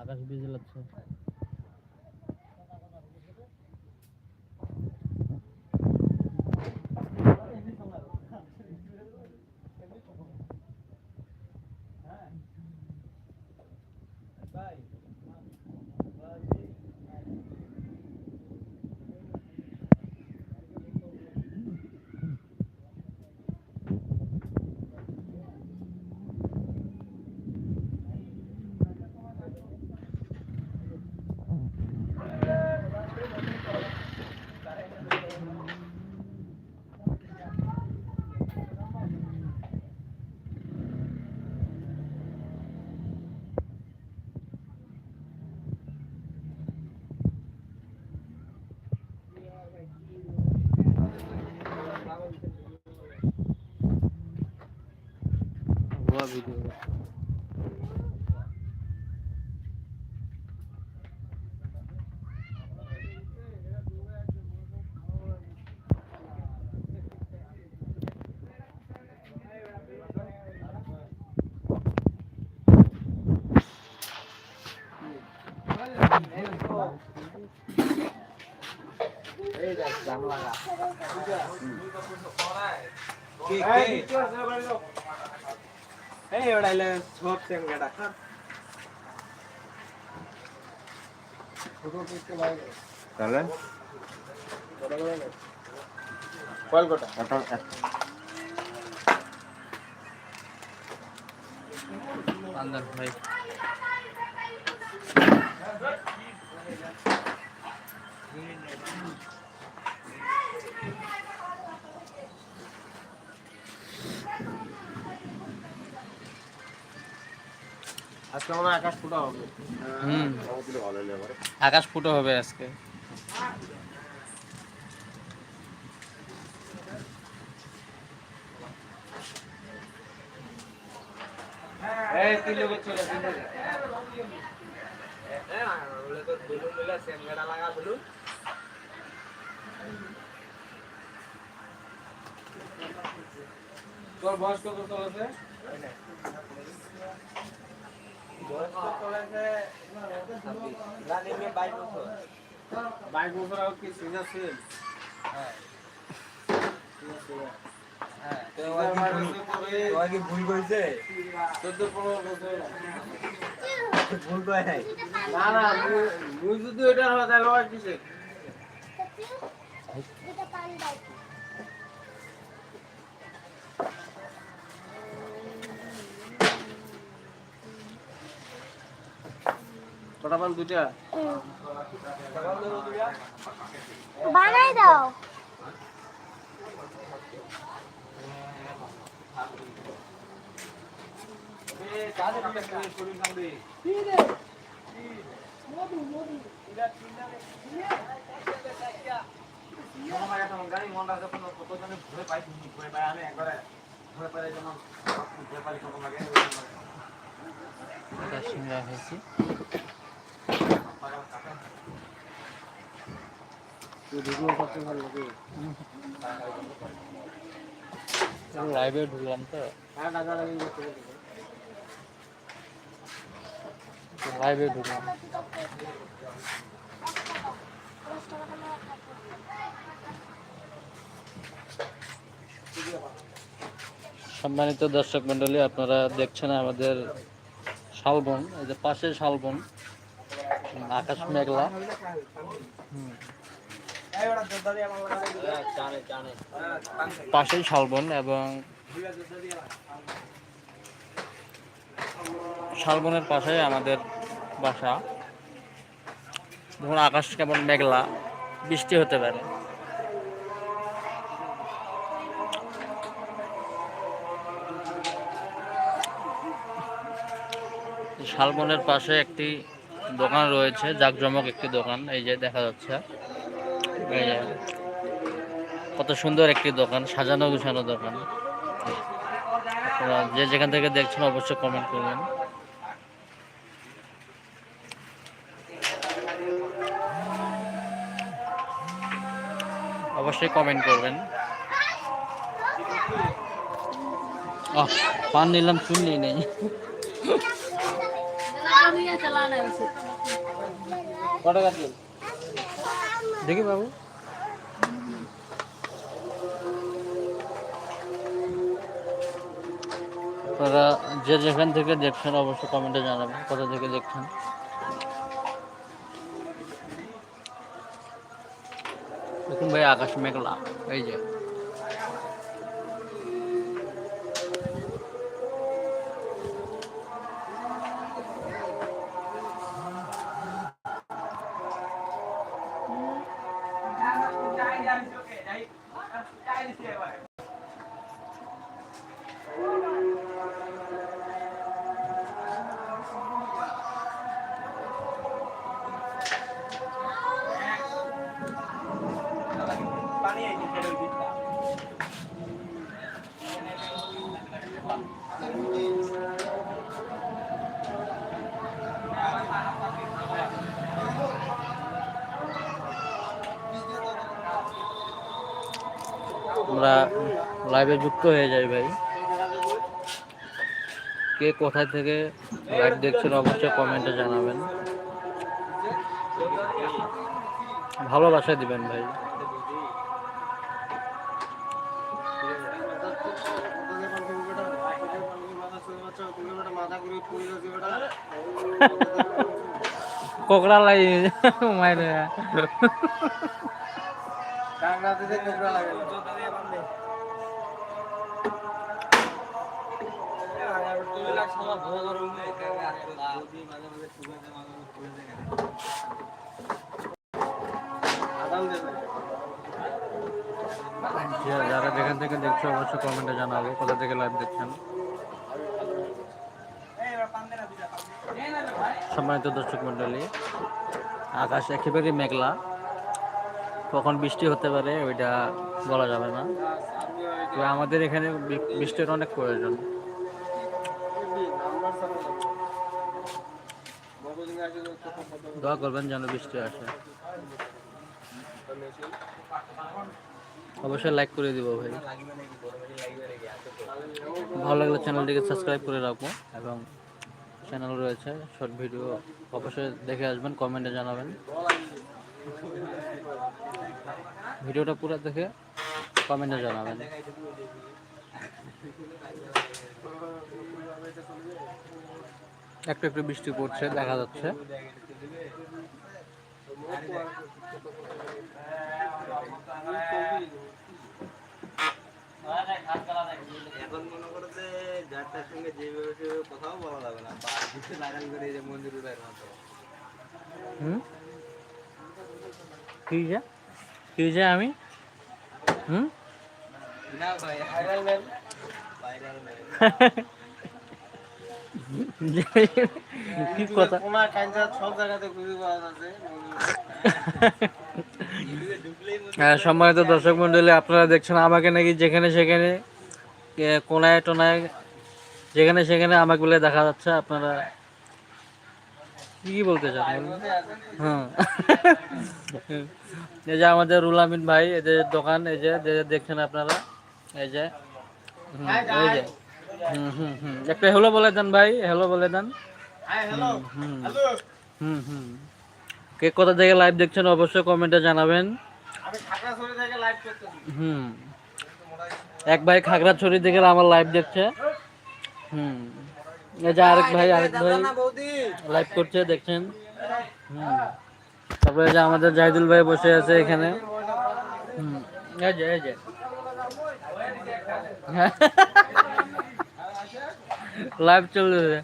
আকাশ বেজে যাচ্ছে ভুয়া ভিডিও এই দেখ জাম লাগা কে এই ওড়াইলে সব সেম গাটা তাহলে? কল কোটা একটা আন্দার ভাই। আজকে হয় আকাশ ফুটা হবে। হুম। আকাশ ফুটো হবে আজকে। তোর বয়স কত চলেছে বয়স কত চলেছে রানি বছর বাইশ বছর কি ভুল করেছে চোদ্দ ভুল করে নাই না না মুই যদি ওইটা হয় তাহলে কিসে কটা পান দুটা বানাই দাও। আকাশ সিংড়া হয়েছি। লাইভে ঢুকলাম তো লাইভে ঢুকলাম সম্মানিত দর্শক মন্ডলী আপনারা দেখছেন আমাদের শালবন, এই যে পাশে শালবন। আকাশ মেঘলা। পাশেই শালবন এবং শালবনের পাশে আমাদের বাসা। ধরুন আকাশ কেমন মেঘলা, বৃষ্টি হতে পারে। শালবনের পাশে একটি দোকান রয়েছে, জাকজমক একটি দোকান, এই যে দেখা যাচ্ছে। কত সুন্দর একটি দোকান, সাজানো গুছানো দোকান। যে যেখান থেকে দেখছেন অবশ্যই কমেন্ট করবেন। অবশ্যই কমেন্ট করবেন। পান নিলাম শুনলি নেই। দেখি বাবু। আপনারা যে যেখান থেকে দেখছেন অবশ্যই কমেন্টে জানাবেন, কোথা থেকে দেখছেন। দেখুন ভাই, আকাশ মেঘলা, এই যে। আমরা লাইভে যুক্ত হয়ে যায় ভাই। কে কোথায় থেকে লাইভ দেখছেন অবশ্যই কমেন্টে জানাবেন। ভালোবাসা দিবেন ভাই। কোকড়া লাই মাইরে। কাংড়া দিতে লাগে। যারা যেখান থেকে দেখছ, অবশ্যই কমেন্টে জানাব, কোথা থেকে লাইভ দেখছেন। সম্মানিত দর্শক মন্ডলী আকাশ একেবারে মেঘলা। কখন বৃষ্টি হতে পারে, ওইটা বলা যাবে না। তো আমাদের এখানে বৃষ্টির অনেক প্রয়োজন। দোয়া করবেন যেন বৃষ্টি আসে। অবশ্যই লাইক করে দিব ভাই। ভালো লাগলে চ্যানেলটিকে সাবস্ক্রাইব করে রাখব এবং চ্যানেল রয়েছে শর্ট ভিডিও অবশ্যই দেখে আসবেন কমেন্টে জানাবেন। ভিডিওটা পুরো দেখে কমেন্টে জানাবেন। একটু একটু বৃষ্টি পড়ছে, দেখা যাচ্ছে। এখন মনে করো যে যার সঙ্গে যেভাবে সেভাবে কথাও বলা যাবে না। বা কিছু লাগান করে যে মন্দির উদয়ের মতো হুম? কি যে। কি যে আমি। হুম? না ভাই ভাইরাল ম্যান ভাইরাল ম্যান কি কথা? কোনা কাঞ্চা সব জায়গাতে খুঁজে পাওয়া যাচ্ছে। হ্যাঁ, সম্মানিত দর্শক মন্ডলী আপনারা দেখছেন আমাকে নাকি যেখানে সেখানে কোনায় টোনায় যেখানে সেখানে আমাকে বলে দেখা যাচ্ছে আপনারা কি কি বলতে চান? হ্যাঁ। এই যে আমাদের রুল আমিন ভাই এদের দোকান এই যে দেখছেন আপনারা এই যে এই যে। একটা হ্যালো বলে দেন ভাই হ্যালো বলে দেন। হুম হুম। হুম কে কোথা থেকে লাইভ দেখছেন অবশ্যই কমেন্টে জানাবেন। হুম। এক ভাই খাগড়াছড়ি থেকে আমার লাইভ দেখছে। হুম। এই যে আরেক ভাই আরেক ভাই লাইভ করছে দেখছেন। হুম। তারপরে যে আমাদের জাহিদুল ভাই বসে আছে এখানে। হুম, এই যে এই যে। লাইভ চলতেছে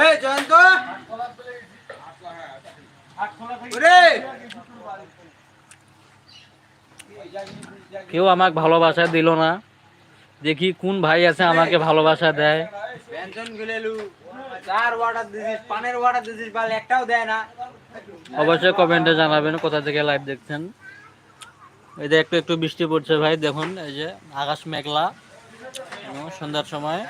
এই জয়ন্ত ওরে কেউ আমাকে ভালোবাসা দিল না দেখি কোন ভাই আছে আমাকে ভালোবাসা দেয় পেনশন গেলেলু দেয় না। অবশ্যই কমেন্টে জানাবেন কোথা থেকে লাইভ দেখছেন। এই যে একটু একটু বৃষ্টি পড়ছে ভাই, দেখুন, এই যে আকাশ মেঘলা। সন্ধ্যার সময়।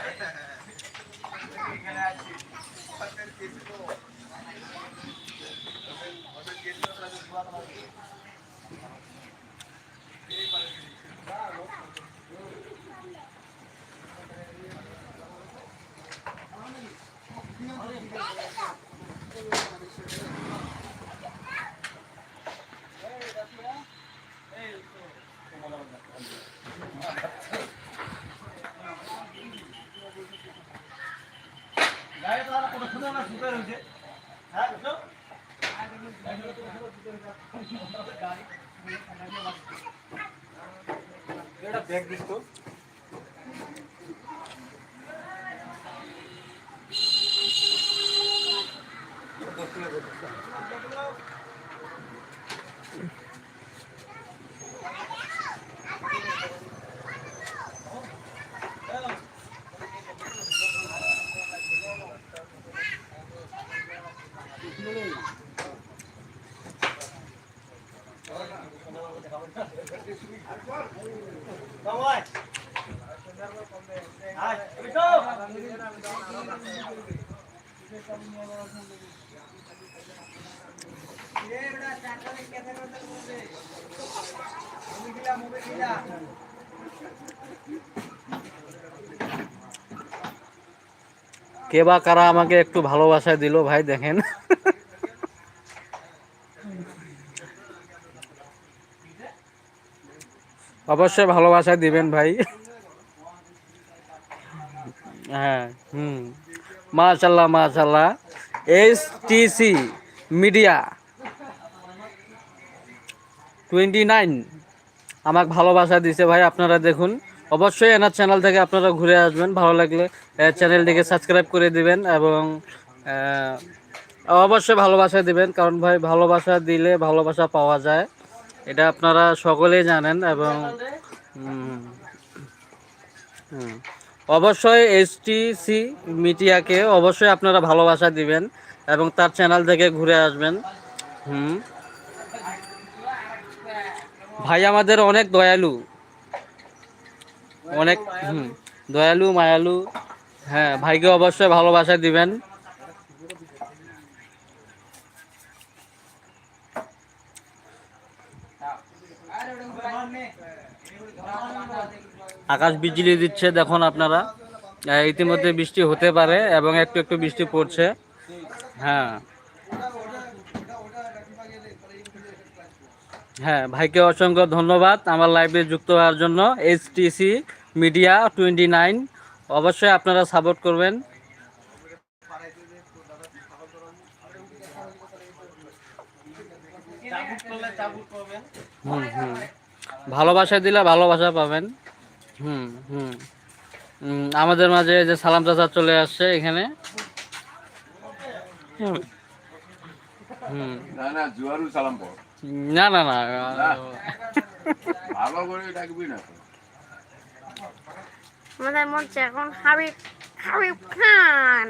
এটা ব্যাগ দিস তো কে কারা আমাকে একটু ভালোবাসা দিল ভাই দেখেন। অবশ্যই ভালোবাসা দিবেন ভাই। হ্যাঁ হুম। মাশাল্লাহ মাশাল্লাহ S TC media. Twenty nine. আমাকে ভালোবাসা দিছে ভাই, আপনারা দেখুন। অবশ্যই এনার চ্যানেল থেকে আপনারা ঘুরে আসবেন। ভালো লাগলে চ্যানেলটিকে সাবস্ক্রাইব করে দিবেন এবং অবশ্যই ভালোবাসা দিবেন। কারণ ভাই, ভালোবাসা দিলে ভালোবাসা পাওয়া যায়। এটা আপনারা সকলেই জানেন এবং অবশ্যই এস টি সি মিডিয়াকে অবশ্যই আপনারা ভালোবাসা দিবেন এবং তার চ্যানেল থেকে ঘুরে আসবেন হুম। ভাই আমাদের অনেক দয়ালু অনেক হুম, দয়ালু মায়ালু হ্যাঁ ভাইকে অবশ্যই ভালোবাসা দিবেন। আকাশ বিজলি দিচ্ছে, দেখুন আপনারা। ইতিমধ্যে বৃষ্টি হতে পারে এবং একটু একটু বৃষ্টি পড়ছে। হ্যাঁ। হ্যাঁ ভাইকে অসংখ্য ধন্যবাদ আমার লাইভে যুক্ত হওয়ার জন্য। H TC media twenty nine অবশ্যই আপনারা সাপোর্ট করবেন। ভালোবাসা দিলে ভালোবাসা পাবেন। হুম হুম। আমাদের মাঝে যে সালাম চাচা চলে আসছে এখানে। না না জুয়ারু সালাম না না না। ভালো করে ডাকবি না আমাদের চায় এখন হাবিব হাবিব খান।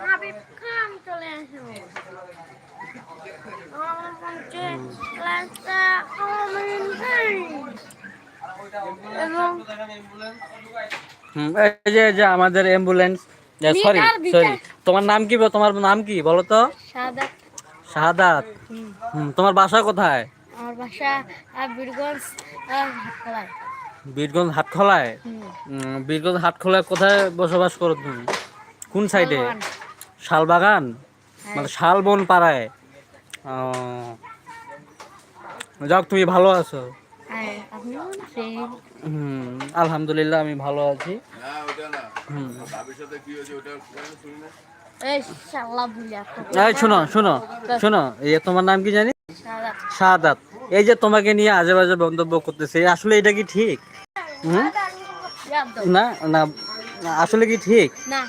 হাবিব খান চলে আসবে। এই যে এই যে আমাদের অ্যাম্বুলেন্স সরি। সরি তোমার নাম কি তোমার নাম কি বলো তো? শাহাদাত তোমার বাসা কোথায়? আমার বাসা বীরগঞ্জ হাটখোলায়। বীরগঞ্জ হাটখোলায়? বীরগঞ্জ হাটখোলায় কোথায় বসবাস করো তুমি? কোন সাইডে শালবাগান। হ্যাঁ। মানে শালবন পাড়ায়। যাক তুমি ভালো আছো? হ্যাঁ হুম আলহামদুলিল্লাহ আমি ভালো আছি। শুনি শোনো শোনো শোনো এই তোমার নাম কি জানি? সাদা শাহাদাত এই যে তোমাকে নিয়ে আজে বাজে মন্তব্য করতেছে আসলে এটা কি ঠিক? না না আসলে কি ঠিক? না।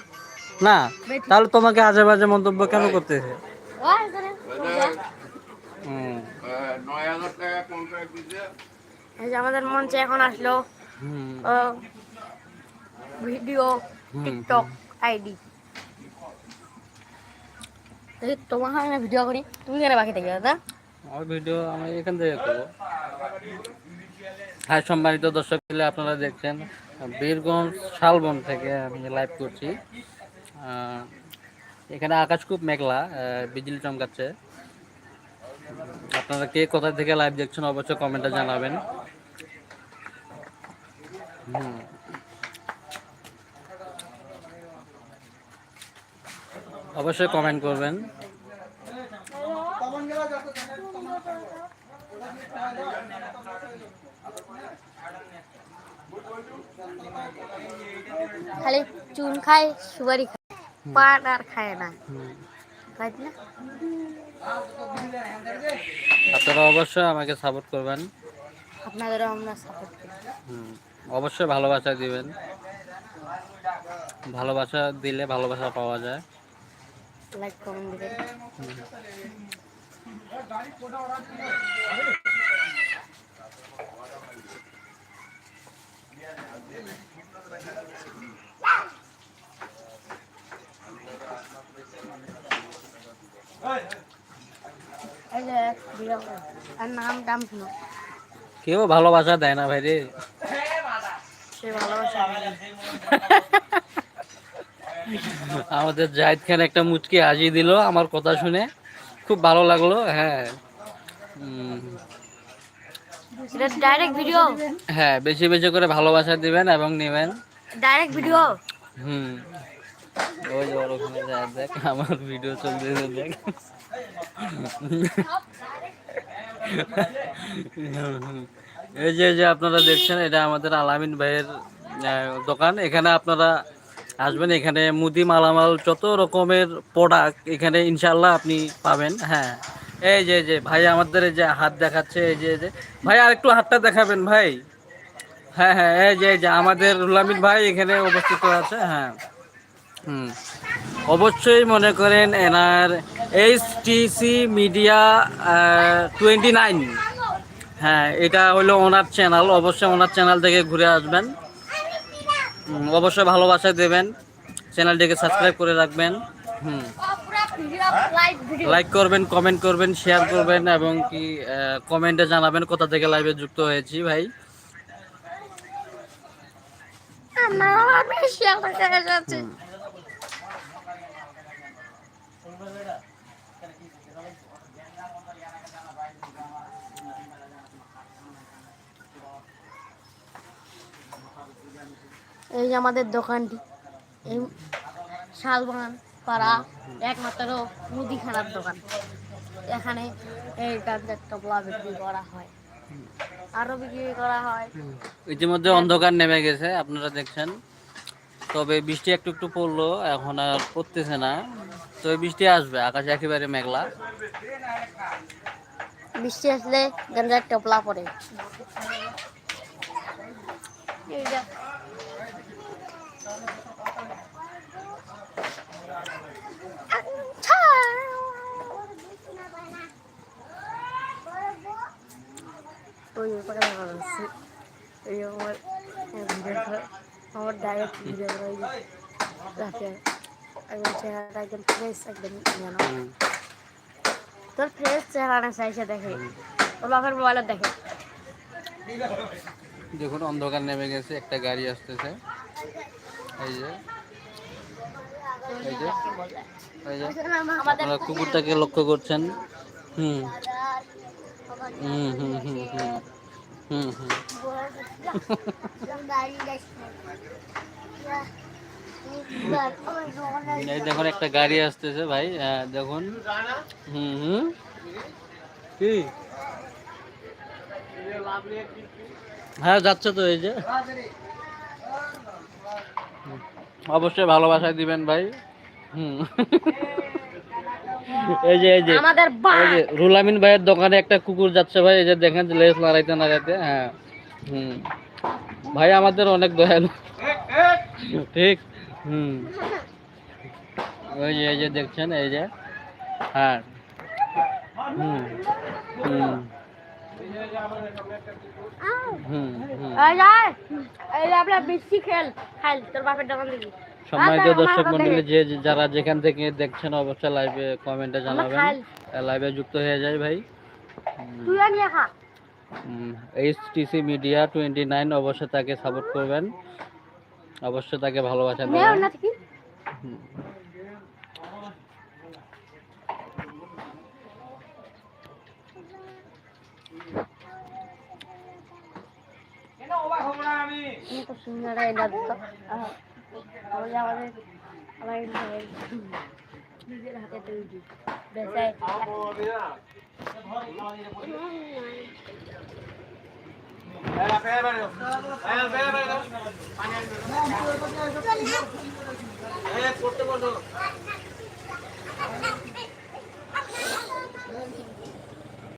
না? তাহলে তোমাকে আজে বাজে মন্তব্য কেন করতেছে? আমাদের মঞ্চে এখন আসলো ভিডিও টিকটক আইডি। তোমার না ভিডিও করি। তুমি কেন বাকি থেকে দাদা। আমার ভিডিও আমি এখান থেকে করব। হ্যাঁ সম্মানিত দর্শক মিলে আপনারা দেখছেন বীরগঞ্জ শালবন থেকে আমি লাইভ করছি। এখানে আকাশ খুব মেঘলা বিজলি চমকাচ্ছে। আপনারা কে কোথা থেকে লাইভ দেখছেন অবশ্যই কমেন্টে জানাবেন। অবশ্যই কমেন্ট করবেন। খালি চুন খায়, সুপারি পাট আর খায় না। হুম। তাই না? আপনারা অবশ্যই আমাকে সাপোর্ট করবেন। আপনাদেরও আমরা সাপোর্ট হুম, অবশ্যই ভালোবাসা দিবেন। ভালোবাসা দিলে ভালোবাসা পাওয়া যায়। লাইক কমেন্ট দিবেন যে ভিডিও আর নাম টাম শুনো কেউ ভালোবাসা দেয় না ভাই রে আমাদের জাহিদ খান একটা মুচকি হাসি দিল আমার কথা শুনে। খুব ভালো লাগল হ্যাঁ। ডাইরেক্ট ভিডিও হ্যাঁ বেশি বেশি করে ভালোবাসা দিবেন এবং নেবেন। ডাইরেক্ট ভিডিও হুম। ওই যে ওখানে যায়, দেখ, আমার ভিডিও চলতেছে দেখ। এই যে যে আপনারা দেখছেন, এটা আমাদের আলামিন ভাইয়ের দোকান। এখানে আপনারা আসবেন, এখানে মুদি মালামাল, যত রকমের প্রোডাক্ট এখানে ইনশাল্লাহ আপনি পাবেন হ্যাঁ। এই যে যে, ভাই আমাদের এই যে হাত দেখাচ্ছে, এই যে যে। ভাই আর একটু হাতটা দেখাবেন, ভাই। হ্যাঁ হ্যাঁ এই যে যে, আমাদের রুলামিন ভাই এখানে উপস্থিত আছে হ্যাঁ। অবশ্যই মনে করেন এনার H TC media twenty nine হ্যাঁ এটা হলো ওনার চ্যানেল অবশ্যই ওনার চ্যানেল থেকে ঘুরে আসবেন। অবশ্যই ভালোবাসা দেবেন। চ্যানেলটিকে সাবস্ক্রাইব করে রাখবেন। হুম। লাইক করবেন কমেন্ট করবেন শেয়ার করবেন এবং কি কমেন্টে জানাবেন কোথা থেকে লাইভে যুক্ত হয়েছি ভাই। আমার এলাকা যাচ্ছে এই যে আমাদের দোকানটি, এই শালবাগান পাড়া একমাত্র মুদিখানার দোকান। এখানে এই গাঁজার টপলা বিক্রি করা হয়, আরও বিক্রি করা হয়। ইতিমধ্যে অন্ধকার নেমে গেছে, আপনারা দেখছেন। তবে বৃষ্টি একটু একটু পড়ল, এখন আর পড়তেছে না। তবে বৃষ্টি আসবে আকাশ একেবারে মেঘলা। বৃষ্টি আসলে গাঁজার টপলা পড়ে। আমার ডাইরেক্ট ভিডিও করে রাখে একদম চেহারাটা একদম ফ্রেশ একদম হুম। তোর ফ্রেশ চেহারা চাইছে দেখে। ওর বাপের মোবাইলত দেখে। দেখুন অন্ধকার নেমে গেছে একটা গাড়ি আসতেছে। এই যে। এই যে। এই যে। আমাদের আপনারা কুকুরটাকে লক্ষ্য করছেন। হুম। হুম হুম হুম হুম। হুম হুম। এই দেখুন একটা গাড়ি আসতেছে ভাই হ্যাঁ, দেখুন। হুম হুম। কি? হ্যাঁ যাচ্ছে তো এই যে। অবশ্যই ভালোবাসায় দিবেন ভাই। হুম। এই যে এই যে আমাদের এই যে রুলামিন ভাইয়ের দোকানে একটা কুকুর যাচ্ছে ভাই এই যে দেখেন লেস নাড়াইতে নাড়াইতে হ্যাঁ। হুম। ভাই আমাদের অনেক দয়ালু। ঠিক। হুম। ওই যে এই যে দেখছেন এই যে হ্যাঁ হুম হুম। সম্মানিত আচ্ছা, দর্শক মন্ডলী যে যারা যেখান থেকে দেখছেন অবশ্যই লাইভে কমেন্টে জানাবেন। লাইভে যুক্ত হয়ে যায় ভাই। তুই নিয়ে খা। H TC media twenty nine অবশ্যই তাকে সাপোর্ট করবেন। অবশ্যই তাকে ভালোবাসা দেবেন নিজের হাতে তৈরি। বেসায় করতে বসো